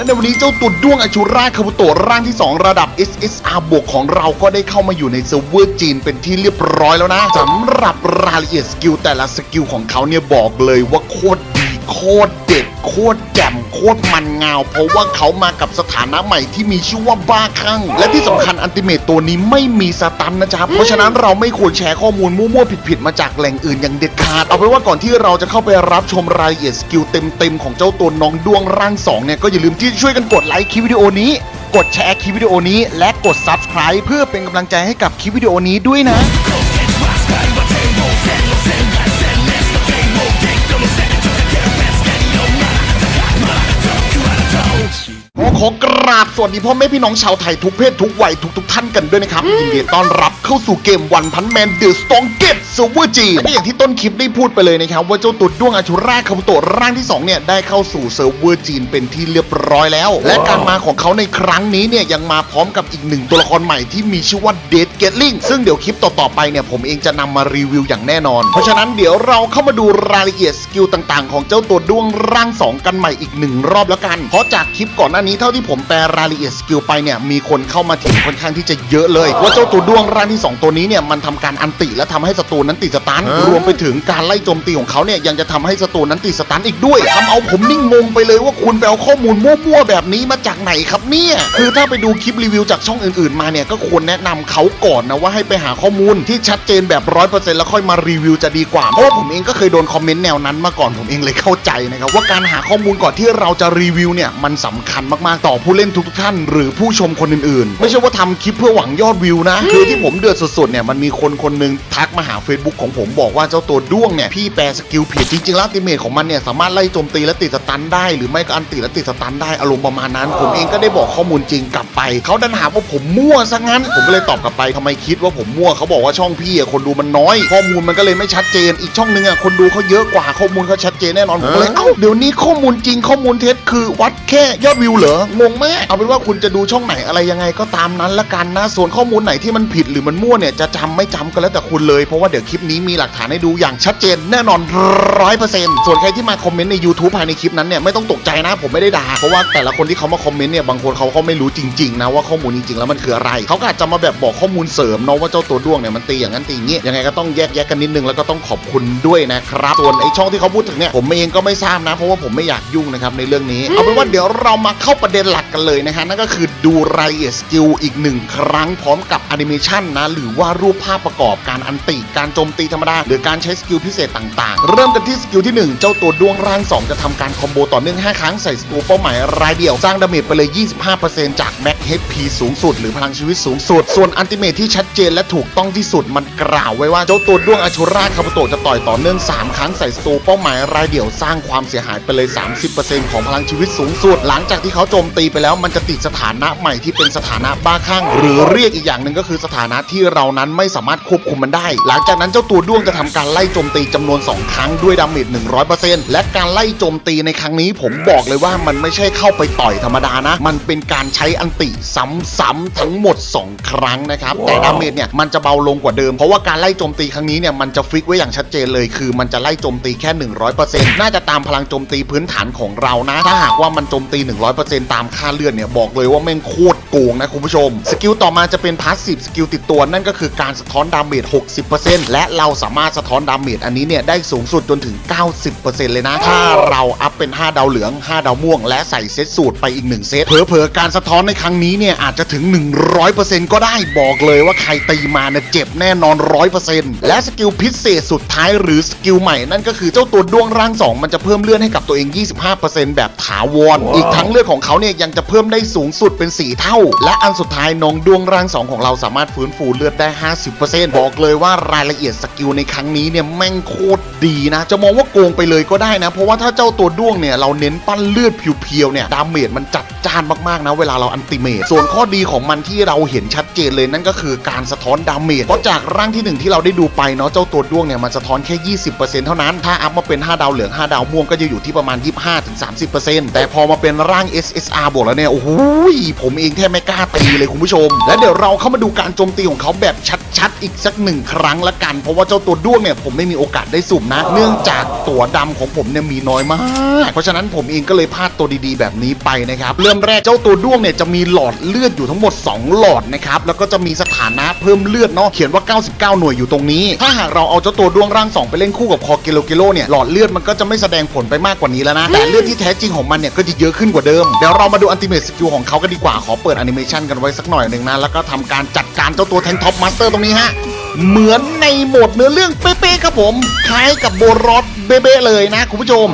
และในวันนี้เจ้าตัวด้วงอชูราคาบุโตร่างที่ 2 ระดับ SSR บวกของเราก็ได้เข้ามาอยู่ในเซิร์ฟเวอร์จีนเป็นที่เรียบร้อยแล้วนะสำหรับรายละเอียดสกิลแต่ละสกิลของเขาเนี่ยบอกเลยว่าโคตรดีโคตรเด็ด โคตรแจ่มโคตรมันเงา เพราะว่าเขามากับสถานะใหม่ที่มีชื่อว่าบ้าคลั่ง และที่สำคัญอันติเมตตัวนี้ไม่มีสตันนะจ๊ะเพราะฉะนั้นเราไม่ควรแชร์ข้อมูลมั่วๆผิดๆมาจากแหล่งอื่นอย่างเด็ดขาด เอาเป็นว่าก่อนที่เราจะเข้าไปรับชมรายละเอียดสกิลเต็มๆของเจ้าตัวน้องดวงร่างสองเนี่ยก็อย่าลืมที่จะช่วยกันกดไลค์คลิปวิดีโอนี้ กดแชร์คลิปวิดีโอนี้ และกด subscribe เพื่อเป็นกำลังใจให้กับคลิปวิดีโอนี้ด้วยนะ ขอขอกราบสวัสดีพ่อแม่พี่น้องชาวไทยทุกเพศทุกวัยทุกทุกๆท่านกันด้วยนะครับยินดีต้อนรับเข้าสู่เกมวันพันแมนเดอะสตองเก็ตเซิร์ฟเวอร์จีและอย่างที่ต้นคลิปได้พูดไปเลยนะครับ ว่าเจ้าตัวด้วงอาชูราคาบุโตะร่างที่ 2 เนี่ย ได้เข้าสู่เซิร์ฟเวอร์จีนเป็นที่เรียบร้อยแล้ว และการมาของเขาในครั้งนี้เนี่ย ยังมาพร้อมกับอีกหนึ่งตัวละครใหม่ที่มีชื่อว่าเดดเกตลิงซึ่งเดี๋ยวคลิปต่อๆไปเนี่ยผมเองจะนำมารีวิวอย่างแน่นอน เพราะฉะนั้นเดี๋ยวเราเข้ามาดูรายละเอียดสกิลต่าง ๆ ของเจ้าตัวด้วงร่างสองกันใหม่อีกหนึ่งรอบแล้วกันเพราะจากคลิปก่อนหน้านี้เท่าที่ผมแปลรายละเอียดสกิลไปเนี่ยมีคนเข้ามาถึงค่อนข้างที่จะเยอะเลย ว่าเจ้าตัวด้วงร่างที่ 2 ตัวนี้เนี่ยมันทำการอันติและทำให้ศัตรูนั้นติดสตันรวมไปถึงการไล่โจมตีของเขาเนี่ยยังจะทำให้ศัตรูนั้นติดสตันอีกด้วยทำเอาผมนิ่งงงไปเลยว่าคุณไปเอาข้อมูลมั่วๆแบบนี้มาจากไหนครับเนี่ยคือถ้าไปดูคลิปรีวิวจากช่องอื่นๆมาเนี่ยก็ควรแนะนำเขาก่อนนะว่าให้ไปหาข้อมูลที่ชัดเจนแบบร้อยเปอร์เซ็นต์แล้วค่อยมารีวิวจะดีกว่าเพราะว่าผมเองก็เคยโดนคอมเมนต์แนวนั้นมาก่อนผมเองเลยเข้าใจนะครับว่าการหาข้อมูลก่อนที่เราจะรีวิวเนี่ยมันสำคัญมากๆต่อผู้เล่นทุกๆท่าน หรือผู้ชมคนอื่นๆ ไม่ใช่ว่าทำคลิปเพื่อหวังยอดวิวนะ คือที่ผมเดือดสุดๆเนี่ยมันมีคนคนหนึงทักมาหา Facebook ของผมบอกว่าเจ้าตัวด้วงเนี่ยพี่แปลสกิลผิดจริงๆแล้วอัลติเมทของมันเนี่ยสามารถไล่โจมตีและติดสตันได้ หรือไม่ก็อันติและติดสตันได้อารมณ์ประมาณนั้น ผมเองก็ได้บอกข้อมูลจริงกลับไปเขาดันหาว่าผมมั่วซะงั้น ผมก็เลยตอบกลับไปทำไมคิดว่าผมมั่วเขาบอกว่าช่องพี่อะคนดูมันน้อย ข้อมูลมันก็เลยไม่ชัดเจน อีกช่องหนึงอะคนดูเขาเยอะกว่าข้อมูลเขาชัดเจนแน่นอนผมก็เลยเอ้าเดี๋ยวนี้ข้อมูลจริงข้อมูลเท็จคือวัดแค่ยอดวิวเหรองงมากเอาเป็นว่าคุณจะดูช่องไหนอะไรยังไงก็ตามนั้นละกันนะ ส่วนข้อมูลไหนที่มันผิดหรือมันมั่วเนี่ยจะจำไม่จำก็แล้วแต่คุณเลย เพราะว่าเดี๋ยวคลิปนี้มีหลักฐานให้ดูอย่างชัดเจนแน่นอนร้อยเปอร์เซ็นต์ส่วนใครที่มาคอมเมนต์ใน YouTube ภายในคลิปนั้นเนี่ยไม่ต้องตกใจนะผมไม่ได้ด่าเพราะว่าแต่ละคนที่เขามาคอมเมนต์เนี่ยบางคนเขาก็ไม่รู้จริงๆนะว่าข้อมูลจริงๆแล้วมันคืออะไรเขาอาจจะมาแบบบอกข้อมูลเสริมเนาะว่าเจ้าตัวด้วงเนี่ยมันตีอย่างนั้นตีอย่างนี้ยังไงก็ต้องแยกแยะกันนิดนึงแล้วก็ต้องขอบคุณด้วยนะครับส่วนไอช่องที่เขาพูดถึงเนี่ยผมเองก็ไม่ทราบนะ เพราะว่าผมไม่อยากยุ่งนะครับในเรื่องนี้เอาเป็นว่าเดี๋ยวเรามาเข้าประเด็นหลักกันเลยนะฮะนั่นก็คือดูรายละเอียดสกิลอีกหนึ่งครั้งพร้อมกับแอนิเมชันนะหรือว่ารูปภาพประกอบการอันติการโจมตีธรรมดาหรือการใช้สกิลพิเศษต่างๆ เริ่มกันที่สกิลที่หนึ่งเจ้าตัวดวงร่างสองจะทำการคอมโบต่อเนื่อง 5 ครั้งใส่สกิลเป้าหมายรายเดียว สร้างดาเมจไปเลย 25%จากแม็กเฮดพีสูงสุด หรือพลังชีวิตสูงสุด ส่วนอันติเมทที่ชัดเจนและถูกต้องที่สุดมันกล่าวไว้ว่าเจ้าตัวดวงอชูราคาบุโตจะต่อยต่อเนื่อง 3 ครั้งใส่สตูเป้าหมายรายเดียว สร้างความเสียหายไปเลย 30%ของพลังชีวิตสูงสุด หลังจากที่เขาโจมตีไปแล้วมันจะติดสถานะใหม่ที่เป็นสถานะบ้าคลั่งหรือเรียกอีกอย่างหนึ่งก็คือสถานะที่เรานั้นไม่สามารถควบคุมมันได้ หลังจากนั้นเจ้าตัวด้วงจะทำการไล่โจมตีจำนวน 2 ครั้งด้วยดาเมจ100%และการไล่โจมตีในครั้งนี้ผมบอกเลยว่ามันไม่ใช่เข้าไปต่อยธรรมดานะ มันเป็นการใช้อันติซ้ำๆทั้งหมด 2 ครั้งนะครับ แต่ดาเมจเนี่ยมันจะเบาลงกว่าเดิม เพราะว่าการไล่โจมตีครั้งนี้เนี่ยมันจะฟิกไว้อย่างชัดเจนเลย คือมันจะไล่โจมตีแค่ 100%น่าจะตามพลังโจมตีพื้นฐานของเรานะ ถ้าหากว่ามันโจมตี 100%ตามค่าเลือดเนี่ยบอกเลยว่าแม่งโคตรโกงนะคุณผู้ชม สกิลต่อมาจะเป็นพาสซีฟสกิลติดตัวนั่นก็คือการสะท้อนดาเมจ 60%และเราสามารถสะท้อนดาเมจอันนี้เนี่ยได้สูงสุดจนถึง 90%เลยนะ ถ้าเราอัพเป็น 5 ดาวเหลือง 5 ดาวม่วง และใส่เซตสูตรไปอีก 1 เซตเผลอๆการสะท้อนในครั้งนี้เนี่ยอาจจะถึง 100%ก็ได้บอกเลยว่าใครตีมาเนี่ยเจ็บแน่นอน 100%และสกิลพิเศษสุดท้ายหรือสกิลใหม่นั่นก็คือเจ้าตัวด้วงร่าง 2 มันจะเพิ่มเลือดให้กับตัวเอง 25%แบบถาวร อีกทั้งเลือดของเขาเนี่ยยังจะเพิ่มได้สูงสุดเป็น 4 เท่า และอันสุดท้ายน้องดวงร่าง 2 ของเราสามารถฟื้นฟูเลือดได้ 50%บอกเลยว่ารายละเอียดสกิลในครั้งนี้เนี่ยแม่งโคตรดีนะ จะมองว่าโกงไปเลยก็ได้นะ เพราะว่าถ้าเจ้าตัวด้วงเนี่ยเราเน้นปั้นเลือดเพียวๆเนี่ยดาเมจมันจัดจ้านมากๆนะเวลาเราอันติเมตส่วนข้อดีของมันที่เราเห็นชัดเจนเลยนั่นก็คือการสะท้อนดาเมจเพราะจากร่างที่หนึ่งที่เราได้ดูไปเนาะเจ้าตัวด้วงเนี่ยมันสะท้อนแค่ 20%เท่านั้นถ้าอัพมาเป็น 5 ดาวเหลือง 5 ดาวม่วงก็จะอยู่ที่ประมาณ 25-30%แต่พอมาเป็นร่าง SSR บวกแล้วเนี่ยโอ้โหยผมเองแทบไม่กล้าตีเลยคุณผู้ชม และเดี๋ยวเราเข้ามาดูการโจมตีของเขาแบบชัดๆ อีกสักหนึ่งครั้งละกัน เพราะว่าเจ้าตัวด้วงเนี่ยผมไม่มีโอกาสได้สุ่มนะ เนื่องจากตัวดำของผมเนี่ยมีน้อยมาก เพราะฉะนั้นผมเองก็เลยพลาดตัวดีๆ แบบนี้ไปนะครับเริ่มแรกเจ้าตัวด้วงเนี่ยจะมีหลอดเลือดอยู่ทั้งหมด 2 หลอดนะครับแล้วก็จะมีสถานะเพิ่มเลือดเนาะเขียนว่า 99 หน่วยอยู่ตรงนี้ ถ้าหากเราเอาเจ้าตัวด้วงร่าง2ไปเล่นคู่กับคอเกโลเกโลเนี่ยหลอดเลือดมันก็จะไม่แสดงผลไปมากกว่านี้แล้วนะแต่เลือดที่แท้จริงของมันเนี่ยก็จะเยอะขึ้นกว่าเดิมเดี๋ยวเรามาดูอันติเมทสกิลของเขากันดีกว่าขอเปิดแอนิเมชันกันไว้สักหน่อยหนึ่งนะ แล้วก็ทำการจัดการเจ้าตัวแทงท็อปมาสเตอร์ตรงนี้ฮะ เหมือนในโหมดเนื้อเรื่องเป๊ะๆครับผมคล้ายกับโบรอสเบ๊ะเลยนะคุณผู้ชม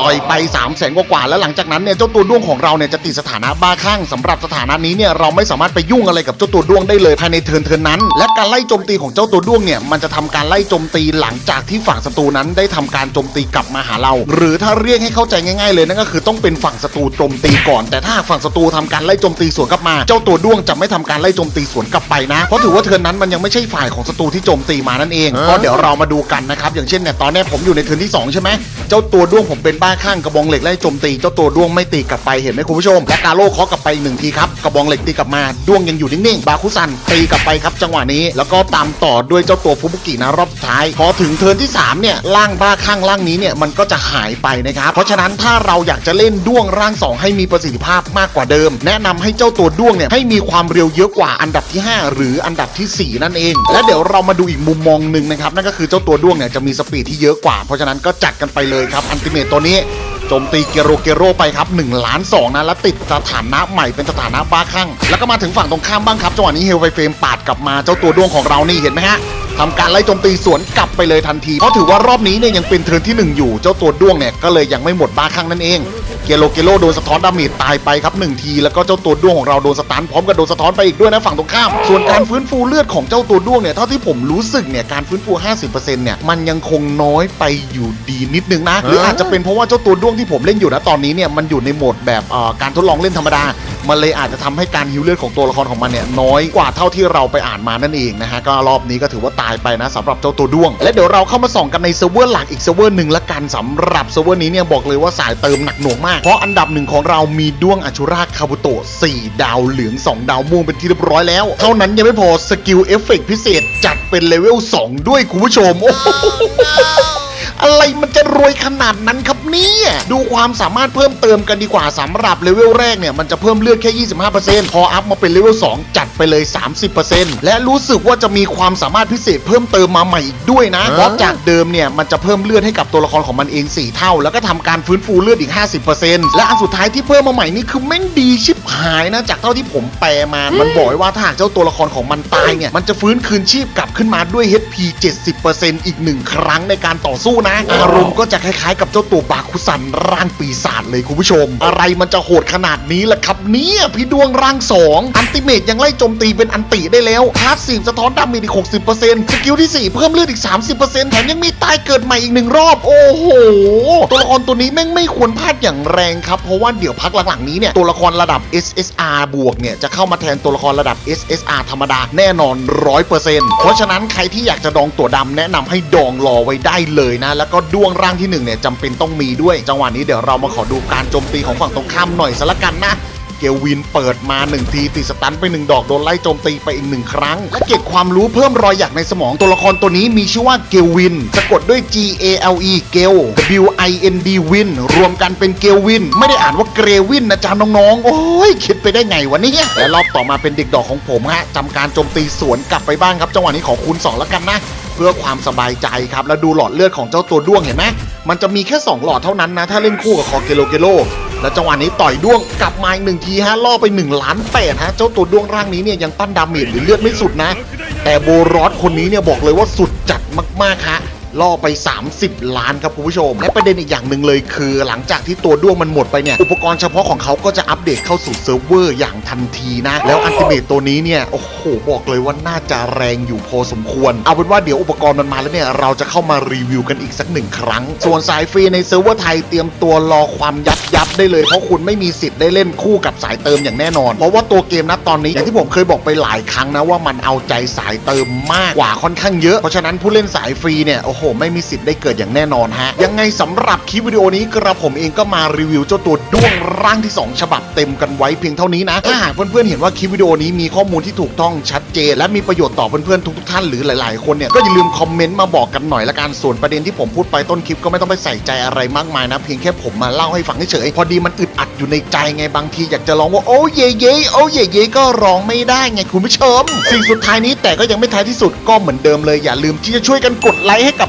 ต่อยไป3 0 0แสนกว่าแล้วหลังจากนั้นเนี่ยเจ้าตัวด้วงของเราเนี่ยจะติดสถานะบ้าคลั่งสำหรับสถานะนี้เนี่ยเราไม่สามารถไปยุ่งอะไรกับเจ้าตัวด้วงได้เลยภายในเทิร์นเทิร์นนั้น และการไล่โจมตีของเจ้าตัวด้วงเนี่ยมันจะทำการไล่โจมตีหลังจากที่ฝั่งศัตรูนั้นได้ทำการโจมตีกลับมาหาเรา หรือถ้าเรียกให้เข้าใจง่ายๆเลยนั่นก็คือต้องเป็นฝั่งศัตรูโจมตีก่อน แต่ถ้าฝั่งศัตรูทำการไล่โจมตีสวนกลับมา เจ้าตัวด้วงจะไม่ทำการไล่โจมตีสวนกลับไปนะเพราะถือว่าเทิร์นนั้นมันยังไม่ใช่ฝ่ายของศัตรูที่โจมตีมานั่นเองก็เดี๋ยวเรามาดูกันนะครับอย่างเช่นเนี่ยตอนเนี้ยผมอยู่ในเทิร์นที่สองใช่ไหมเจ้าตัวด้วงผมเป็นบ้าข้างกระบองเหล็กไล่โจมตีเจ้าตัวด้วงไม่ตีกลับไปเห็นไหมคุณผู้ชมและกาโร่เคาะกลับไปอีกหนึ่งทีครับกระบองเหล็กตีกลับมาด้วงยังอยู่นิ่งๆบาคุซันตีกลับไปครับจังหวะนี้แล้วก็ตามต่อด้วยเจ้าตัวฟุบุกินะรอบสุดท้ายพอถึงเทิร์นที่สามเนี่ยร่างบ้าข้างร่างนี้เนี่ยมันก็จะหายไปนะครับเพราะฉะนั้นถ้าเราอยากจะเล่นด้วงร่างสองให้มีประสิทธิภาพมากกว่าเดิม แนะนำให้เจ้าตัวด้วงเนี่ยให้มีความเร็วเยอะกว่าอันดับที่ 5 หรืออันดับทีสี่4 นั่นเอง และเดี๋ยวเรามาดูอีกมุมมองหนึ่งนะครับ นั่นก็คือเจ้าตัวด้วงเนี่ยจะมีสปีดที่เยอะกว่า เพราะฉะนั้นก็จัดกันไปเลยครับ อันติเมตตัวนี้โจมตีเกโรเกโรไปครับ1ล้าน2นะแล้วติดสถานะใหม่เป็นสถานะบ้าคลั่งแล้วก็มาถึงฝั่งตรงข้ามบ้างครับจังหวะนี้เฮลไฟเฟรมปาดกลับมาเจ้าตัวด้วงของเรานี่เห็นไหมฮะทำการไล่โจมตีสวนกลับไปเลยทันที เพราะถือว่ารอบนี้เนี่ยยังเป็นเทิร์นที่ 1 อยู่ เจ้าตัวด้วงเนี่ยก็เลยยังไม่หมดบ้าคลั่งนั่นเอง เกโลเกโลโดนสะท้อนดาเมจตายไปครับหนึ่งทีแล้วก็เจ้าตัวด้วงของเราโดนสตันพร้อมกับโดนสะท้อนไปอีกด้วยนะฝั่งตรงข้าม ส่วนการฟื้นฟูเลือดของเจ้าตัวด้วงเนี่ยเท่าที่ผมรู้สึกเนี่ยการฟื้นฟู 50%เนี่ยมันยังคงน้อยไปอยู่ดีนิดนึงนะหรืออาจจะเป็นเพราะว่าเจ้าตัวด้วงที่ผมเล่นอยู่นะตอนนี้เนี่ยมันอยู่ในโหมดแบบเอ่อการทดลองเล่นธรรมดามันเลยอาจจะทำให้การฮิวเลือดของตัวละครของมันเนี่ยน้อยกว่าเท่าที่เราไปอ่านมานั่นเองนะฮะก็รอบนี้ก็ถือว่าตายไปนะสำหรับเจ้าตัวด้วง และเดี๋ยวเราเข้ามาส่องกันในเซิร์ฟเวอร์หลักอีกเซิร์ฟเวอร์หนึ่งละกันสำหรับเซิร์ฟเวอร์นี้เนี่ยบอกเลยว่าสายเติมหนักหน่วงมากเพราะอันดับหนึ่งของเรามีด้วงอชุราคาบุโตะ4ดาวเหลือง 2 ดาวม่วงเป็นที่เรียบร้อยแล้ว เท่านั้นยังไม่พอสกิลเอฟเฟกต์พิเศษจัดเป็นเลเวล2ด้วยคุณผู้ชมโอ้โห อะไรมันจะรวยขนาดนั้นครับเนี่ยดูความสามารถเพิ่มเติมกันดีกว่าสำหรับเลเวลแรกเนี่ยมันจะเพิ่มเลือดแค่ 25%พออัพมาเป็นเลเวล2จัดไปเลย 30%และรู้สึกว่าจะมีความสามารถพิเศษเพิ่มเติมมาใหม่อีกด้วยนะเพราะจากเดิมเนี่ยมันจะเพิ่มเลือดให้กับตัวละครของมันเอง 4 เท่า แล้วก็ทำการฟื้นฟูเลือดอีก 50%และอันสุดท้ายที่เพิ่มมาใหม่นี่คือแม่งดีชิบหายนะจากเท่าที่ผมแปลมามันบอกไว้ว่าถ้าหากเจ้าตัวละครของมันตายเนี่ยมันจะฟื้นคืนชีพกลับขึ้นมาด้วย HP 70%อีกหนึ่งครั้งในการต่อสู้นะอารมณ์ก็จะคล้ายๆ กับเจ้าตัวบาคุซันร่างปีศาจเลยคุณผู้ชม อะไรมันจะโหดขนาดนี้ล่ะครับเนี่ยพี่ดวงร่าง2อันติเมตยังไล่โจมตีเป็นอันติได้แล้วคลาสสีสะท้อนดาเมจอีก 60%สกิลที่ 4 เพิ่มเลือดอีก 30%แถมยังมีตายเกิดใหม่อีกหนึ่งรอบ โอ้โห ตัวละครตัวนี้แม่งไม่ควรพลาดอย่างแรงครับ เพราะว่าเดี๋ยวพักหลังๆนี้เนี่ยตัวละครระดับ SSR บวกเนี่ยจะเข้ามาแทนตัวละครระดับ SSR ธรรมดาแน่นอน 100%เพราะฉะนั้นใครที่อยากจะดองตัวดำแนะนำให้ดองรอไว้ได้เลยนะแล้วก็ดวงร่างที่หนึ่งเนี่ยจำเป็นต้องมีด้วย จังหวะนี้เดี๋ยวเรามาขอดูการโจมตีของฝั่งตรงข้ามหน่อยสละกันนะเกลวินเปิดมา 1 ทีติดสตันไป 1 ดอกโดนไล่โจมตีไปอีก 1 ครั้ง และเก็บความรู้เพิ่มรอยหยักในสมองตัวละครตัวนี้มีชื่อว่าเกลวิน สะกดด้วย G A L E เกล W I N D วินรวมกันเป็นเกลวิน ไม่ได้อ่านว่าเกรวินนะจ๊ะน้องๆ โอ้ย คิดไปได้ไงวะเนี่ยและรอบต่อมาเป็นเด็กดอกของผมฮะจำการโจมตีสวนกลับไปบ้างครับจังหวะนี้ขอคูณ2แล้วกันนะ เพื่อความสบายใจครับ แล้วดูหลอดเลือดของเจ้าตัวด้วงเห็นไหมมันจะมีแค่ 2 หลอดเท่านั้นนะ ถ้าเล่นคู่กับคอเกโลเกโล แล้วจังหวะนี้ต่อยด้วงกลับมาอีกหนึ่งทีฮะล่อไป1ล้านแปดฮะเจ้าตัวด้วงร่างนี้เนี่ยยังปั้นดาเมจหรือเลือดไม่สุดนะ แต่โบรอสคนนี้เนี่ยบอกเลยว่าสุดจัดมากๆฮะ ล่อไป 30 ล้านครับคุณผู้ชม และประเด็นอีกอย่างหนึ่งเลยคือ หลังจากที่ตัวด้วงมันหมดไปเนี่ย อุปกรณ์เฉพาะของเขาก็จะอัปเดตเข้าสู่เซิร์ฟเวอร์อย่างทันทีนะ แล้วอันติเมตตัวนี้เนี่ย โอ้โห บอกเลยว่าน่าจะแรงอยู่พอสมควร เอาเป็นว่าเดี๋ยวอุปกรณ์มันมาแล้วเนี่ย เราจะเข้ามารีวิวกันอีกสักหนึ่งครั้ง ส่วนสายฟรีในเซิร์ฟเวอร์ไทยเตรียมตัวรอความยับยับได้เลย เพราะคุณไม่มีสิทธิ์ได้เล่นคู่กับสายเติมอย่างแน่นอน เพราะว่าตัวเกมนะตอนนี้อย่างที่ผมเคยบอกไปหลายครั้งนะว่ามันเอาใจสายเติมมากกว่าค่อนข้างเยอะ เพราะฉะนั้นผู้เล่นสายฟรีเนี่ยโอ้โหไม่มีสิทธิ์ได้เกิดอย่างแน่นอนฮะ ยังไงสำหรับคลิปวิดีโอนี้กระผมเองก็มารีวิวเจ้าตัวด้วงร่างที่ 2 ฉบับเต็มกันไว้เพียงเท่านี้นะ ถ้าหากเพื่อนๆเห็นว่าคลิปวิดีโอนี้มีข้อมูลที่ถูกต้องชัดเจน และมีประโยชน์ต่อเพื่อนๆทุกๆท่านหรือหลายๆคนเนี่ยก็อย่าลืมคอมเมนต์มาบอกกันหน่อยละกันส่วนประเด็นที่ผมพูดไปต้นคลิปก็ไม่ต้องไปใส่ใจอะไรมากมายนะ เพียงแค่ผมมาเล่าให้ฟังเฉยๆพอดีมันอึดอัดอยู่ในใจไงบางทีอยากจะร้องว่าโอ้เย่เย่โอ้เย่เย่ก็ร้องไม่ได้ไงคุณผู้ชม สิ่งสุดท้ายนี้แต่ก็ยังไม่ท้ายที่สุดก็เหมือนเดิมเลยอย่าลืมที่จะช่วยกันกดไลค์ให้กับ